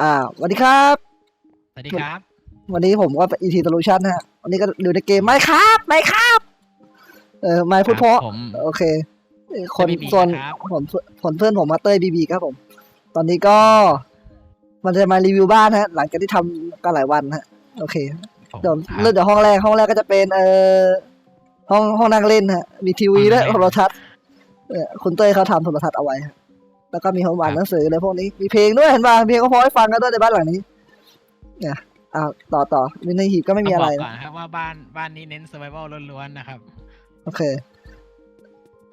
อ่าสวัสดีครับ สวัสดีครับ วันนี้ผมก็อีทีโซลูชันฮะ วันนี้ก็อยู่ในเกมไม่ครับไม่ครับ เออไม่พูดเพราะ ผมโอเคเอ่อคน BB ส่วนครับผลผลเพื่อนผมมาเต้ยบีบีครับผม ตอนนี้ก็ มันจะมารีวิวบ้านฮะ หลังจากที่ทำกันหลายวันฮะ โอเค ผมเดี๋ยวครับ เริ่มจากห้องแรก ห้องแรกก็จะเป็นเอ่อห้องห้องนั่งเล่นฮะ มีทีวีด้วยห้องนั่งเล่นโทรทัศน์เออคุณเต้ยเขาทำโทรทัศน์เอาไว้ฮะ แล้วก็มีห้องอ่านหนังสือเลยพวกนี้ มีเพลงด้วยเห็นป่ะเพลงก็พอให้ฟังกันด้วยในบ้านหลังนี้ เนี่ยอ่าต่อต่อมีในหีบก็ไม่มีอะไรต้งบกนะก่อนครับว่าบ้านบ้านนี้เน้น survival ล้วนๆนะครับ โอเค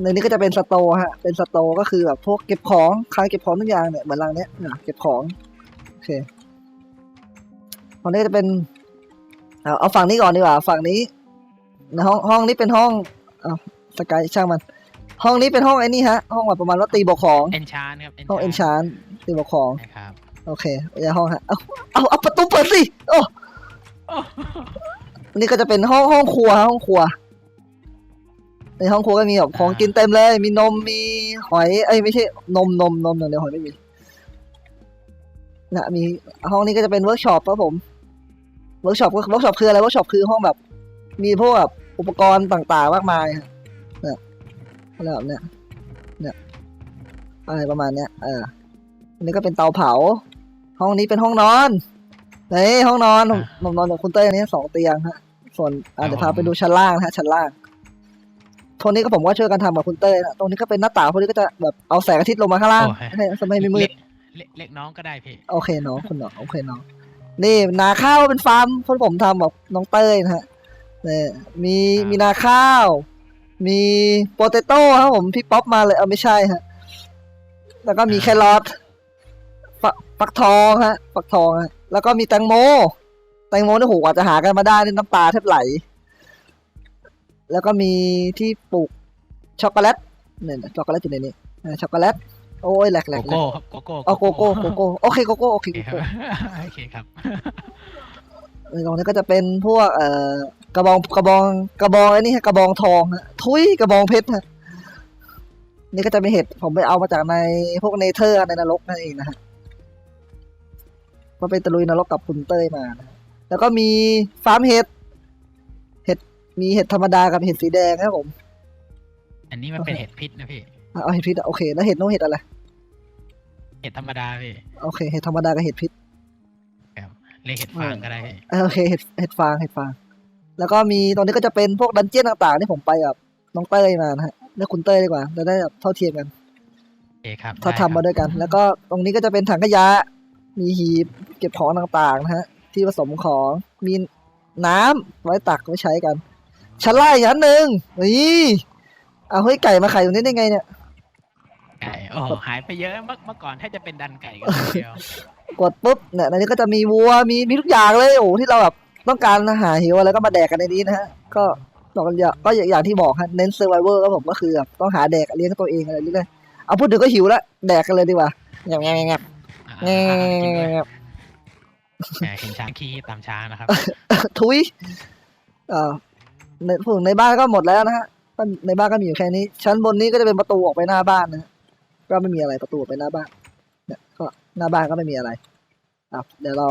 ในนี้ก็จะเป็นสโตร์ฮะ เป็นสโตร์ก็คือแบบพวกเก็บของคลังเก็บของทุกอย่างเนี่ยเหมือนรังเนี้ยนะเก็บของโอเคตอนนี้ก็จะเป็นเอาเอาฝั่งนี้ก่อนดีกว่า ฝั่งนี้ในห้องห้องนี้เป็นห้องเอาสกายช่างมัน ห้องนี้เป็นห้องไอ้นี่ฮะ ห้องแบบประมาณว่าตีบวกของ enchant ครับ ห้องเอนชานตีบวกของ นะครับ โอเคอย่าห้องฮะ เอาเอาเอาประตูเปิดสิ โอ้อันนี้ก็จะเป็นห้องห้องครัวห้องครัว ในห้องครัวก็มีแบบของกินเต็มเลย มีนม มีหอย เอ้ยไม่ใช่นมนมนมอย่างเดียวหอยไม่มี นะ มีห้องนี้ก็จะเป็นเวิร์กช็อปครับผม เวิร์กช็อปก็เวิร์กช็อปคืออะไร เวิร์กช็อปคือห้องแบบ มีพวกแบบอุปกรณ์ต่างๆ มากมายฮะเนี่ย อะไรแบบเนี้ยเนี่ยอะไรประมาณเนี้ยเอออันนี้ก็เป็นเตาเผา ห้องนี้เป็นห้องนอนเฮ้ยห้องนอนผมผมนอนกับคุณเต้ยอันนี้สองเตียงฮะ ส่วนอะเดี๋ยวพาไปดูชั้นล่างนะฮะชั้นล่างตรงนี้ก็ผมว่าช่วยกันทำกับคุณเต้ยนะตรงนี้ก็เป็นหน้าต่างพวกนี้ก็จะแบบเอาแสงอาทิตย์ลงมาข้างล่างโอ้ย ให้สมัยไม่มืดเล็กเล็กเล็กน้องก็ได้พี่ โอเคน้องคุณน้องโอเคน้องนี่นาข้าวเป็นฟาร์มพวกผมทำแบบน้องเต้ยนะฮะนี่มีมีนาข้าว มีโปเตโต้ครับผมพี่ป๊อปมาเลยเอาไม่ใช่ฮะ แล้วก็มีแครอทฟักฟักทองฮะฟักทองฮะแล้วก็มีแตงโม แตงโมนี่โหกว่าจะหากันมาได้นี่น้ำตาแทบไหล แล้วก็มีที่ปลูกช็อกโกแลตเนี่ยช็อกโกแลตอยู่ในนี้อ่าช็อกโกแลตโอ้ยแหลกแหลโกกแหลโก้กครับโกโก้เอาโกโก้โกโก้โอเคโกโก้โอเคโอเคโกครับ โก้โอเคครับเออตรงนี้ก็จะเป็นพวกเอ่อกระบองกระบองกระบองไอ้นี่ฮะกระบองทองฮะทุยกระบองเพชรฮะนี่ก็จะเป็นเห็ดผมไปเอามาจากในพวกเนเธอร์ในนรกนั่นเองนะฮะก็ไปตะลุยนรกกับคุณเต้ยมานะฮะแล้วก็มีฟาร์มเห็ดเห็ดมีเห็ดธรรมดากับเห็ดสีแดงครับผม อันนี้มันเป็นโอเคเห็ดพิษนะพี่อะเอาเห็ดพิษอะโอเค แล้วเห็ดโน้นเห็ดอะไร เห็ดธรรมดาพี่ โอเค เห็ดธรรมดากับเห็ดพิษ เรียกเห็ดฟางก็ได้พี่เออโอเคเห็ดเห็ดฟางเห็ดฟาง แล้วก็มีตรงนี้ก็จะเป็นพวกดันเจี้ยนต่างๆที่ผมไปกับน้องเต้ยมานะฮะเรียกคุณเต้ยดีกว่าจะได้แบบเท่าเทียมกันโอเคครับถ้าได้ทำคมารับด้วยกัน แล้วก็ตรงนี้ก็จะเป็นถังขยะ มีหีบเก็บของต่างๆนะฮะ ที่ผสมของมีน้ำไว้ตักไว้ใช้กันชั้นล่างอีกชั้นหนึ่งนี่เอาเฮ้ยไก่มาไข่ตรงนี้ได้ไงเนี่ยไก่โอ้โหหายไปเยอะเมื่อเมื่อก่อนถ้าจะเป็นดันไก่กันเดียว กดปุ๊บเนี่ยในนี้ก็จะมีวัวมีมีทุกอย่างเลยโอ้โหที่เราแบบต้องการอาหารหิวอะไรก็มาแดกกันในนี้นะฮะก็บอกกันอย่างก็อย่างที่บอกฮะเน้นเซอร์ไวเวอร์ก็ผมก็คือแบบต้องหาแดกเลี้ยงตัวเองอะไรเรื่อยๆเอาพูดถึงก็หิวแล้วแดกกันเลยดีกว่าแงบแงบแงบแงบอ่าแงบจริงแงด้วยบแงบแหมเห็นช้างขี้ตามช้างนะครับ ทุยเอ่อในพวกในบ้านก็หมดแล้วนะฮะก็ในบ้านก็มีอยู่แค่นี้ ชั้นบนนี้ก็จะเป็นประตูออกไปหน้าบ้านนะฮะก็ไม่มีอะไรประตูออกไปหน้าบ้านเนี่ยก็ หน้าบ้านก็ไม่มีอะไรอะเดี๋ยวเรา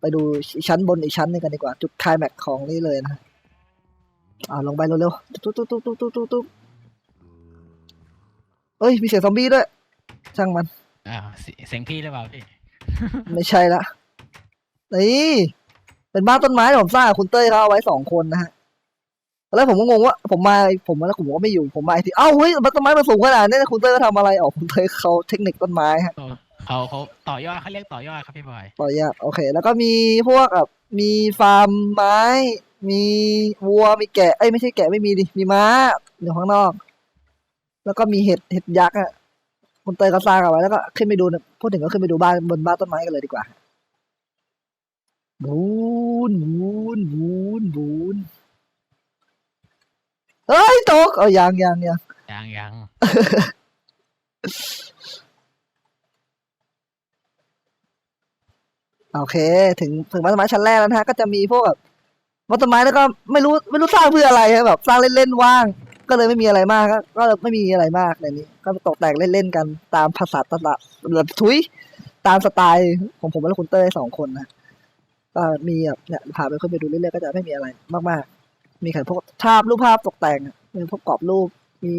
ไปดูชั้นบนอีกชั้นหนึงกันดีกว่า จุดไคลายแม็กซ์ของนี่เลยนะฮะอ่าลงไปเร็วๆตุ๊บตุ๊บตุ๊บตุ๊บตุ๊บตุ๊บตุ๊บเอ้ยมีเสียงซอมบี้ด้วยช่างมันอ่าเสีเสียงพี่หรือเปล่าพี่ ไม่ใช่ละนี่เป็นบ้านต้นไม้ที่ผมสร้างกับคุณเต้ยเขาเอาไว้สองคนนะฮะแล้วผมก็งงว่าผมมาผมมาแล้วผมก็ไม่อยู่ผมมาอีกทีเอ้าเฮ้ยบ้านต้นไม้มันสูงขนาดนี้คุณเต้ยเขาทำอะไรอ๋อคุณเต้ยเขาเทคนิคต้นไม้ฮะ เขาเขาต่อยอดเขาเรียกต่อยอดครับพี่บอย ต่อยากโอเค แล้วก็มีพวกแบบมีฟาร์มไม้ มีวัวมีแกะเอ้ยไม่ใช่แกะไม่มีดิมีม้าอยู่ข้างนอก แล้วก็มีเห็ดเห็ดยักษ์อะคุณเตยก็สร้างเอาไว้แล้วก็ขึ้นไปดูเนี่ยพูดถึงก็ขึ้นไปดูบ้านบนบ้านต้นไม้กันเลยดีกว่าบูนบูนบูนบูนเฮ้ยตกเอายังยังยังยังยัง โอเค ถึงถึงบ้านต้นไม้ชั้นแรกแล้วนะฮะก็จะมีพวกแบบบ้านต้นไม้แล้วก็ไม่รู้ไม่รู้สร้างเพื่ออะไรครับแบบสร้างเล่นๆว่าง ก็เลยไม่มีอะไรมาก ก็ไม่มีอะไรมากในนี้ ก็ตกแต่งเล่นๆกันตามภาษาตลาดทุยตามสไตล์ของผมและคุณเต้สองคนนะก็มีแบบเนี่ยพาไปขึ้นไปดูเรื่อยๆก็จะไม่มีอะไรมาก ๆ มีแค่พวกภาพรูปภาพตกแต่งมีพวกกรอบรูป มี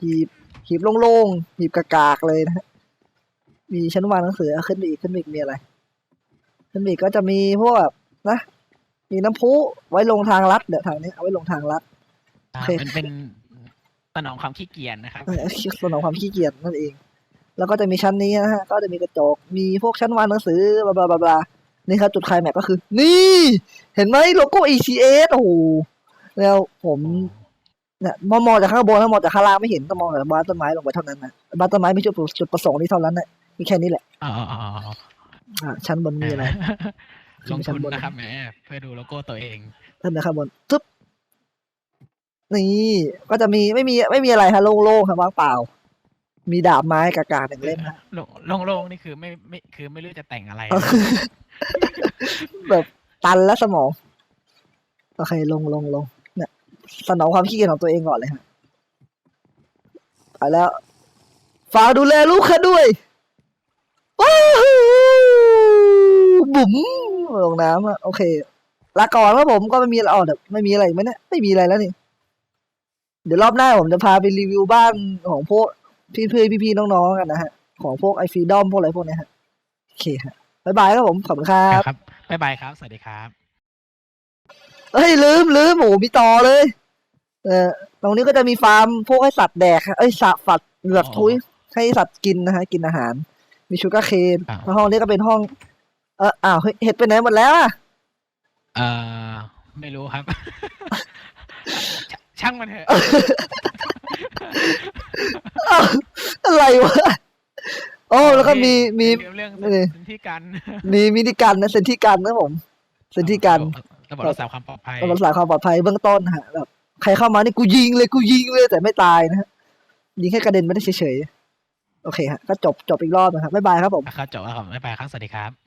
หีบหีบโล่งๆหีบกากๆเลยนะฮะมีชั้นวางหนังสือขึ้นไปอีกขึ้นไปอีกมีอะไร ขึ้นไปอีกก็จะมีพวกแบบนะ มีน้ำพุไว้ลงทางลัดเดี๋ยวทางนี้เอาไว้ลงทางลัดอ่าโอเคมันเป็นสนองความขี้เกียจนะครับเออสนองความขี้เกียจนั่นเอง แล้วก็จะมีชั้นนี้นะฮะ ก็จะมีกระจก มีพวกชั้นวางหนังสือบลาบลาบลาบลานี่ครับจุดไคลแม็กซ์ก็คือ นี่ เห็นไหมโลโก้ ECS โอ้โหแล้วผมเนี่ยมองมองจากข้างบนแล้วมองจากข้างล่างไม่เห็นต้องมองจากบ้านต้นไม้ลงไปเท่านั้นนะบ้านต้นไม้ไม่ใช่จุดจุดประสงค์นี้เท่านั้นนะมีแค่นี้แหละอ๋อ อ๋ออ๋ออ่าชั้นบนมีอะไรลงชั้ทุนนบนนะครับแหมเพื่อดูโลโก้ตัวเองขึ้นไปข้างบนทึบนี่ก็จะมีไม่มีไม่มีอะไรฮะโล่งๆครับว่างเปล่า มีดาบไม้กากาหนึ่งเล่มฮะโล่งโล่งๆนี่คือไม่ไม่คือไม่รู้จะแต่งอะไร แบบตันและสมองโอเคลงลงลงเนี่ยสนองความขี้เกียจของตัวเองก่อนเลยฮะไปแล้วฝากดูแลลูกค้าด้วยว้าว บุ๋มลงน้ำอะโอเคลาก่อนครับผมก็ไม่มีอะไรอ๋อเดี๋ยวไม่มีอะไรอีกไหมเนี่ยไม่มีอะไรแล้วนี่ เดี๋ยวรอบหน้าผมจะพาไปรีวิวบ้านของพวกพี่เพื่อนพี่ๆน้องๆกันนะฮะ ของพวกไอฟีดอมพวกอะไรพวกเนี้ยฮะโอเคฮะบายบายครับผมขอบคุณครับครับบ๊ายบายครับ สวัสดีครับเฮ้ยลืมลืมโอ้โหมีต่อเลย เออตรงนี้ก็จะมีฟาร์มพวกให้สัตว์แดกฮะเอ้ยสัตว์ฝัดแบบอ๋อทุยให้สัตว์กินนะฮะ กินอาหาร มีชูการ์เคนอ้าวแล้วห้องนี้ก็เป็นห้อง เอออ้าวเฮ้ยเห็ดไปไหนหมดแล้วอะเอ่อไม่รู้ครับ ชช่างมันเถอะอ้าวอะไรวะโอ้แล้วก็มีมี เรื่องเรื่องนี่พื้นที่กันมีมินิกันนะเซนที่กันนะผมเซนที่กัน ระบบรักษาความปลอดภัยรักษาความปลอดภัยเบื้องต้นฮะแบบใครเข้ามานี่กูยิงเลยกูยิงเลยแต่ไม่ตายนะฮะยิงแค่กระเด็นไม่ได้เฉยๆ โอเคฮะก็จบจบอีกรอบนะครับบ๊ายบายครับผมครับจบแล้วครับบ๊ายบายครับสวัสดีครับ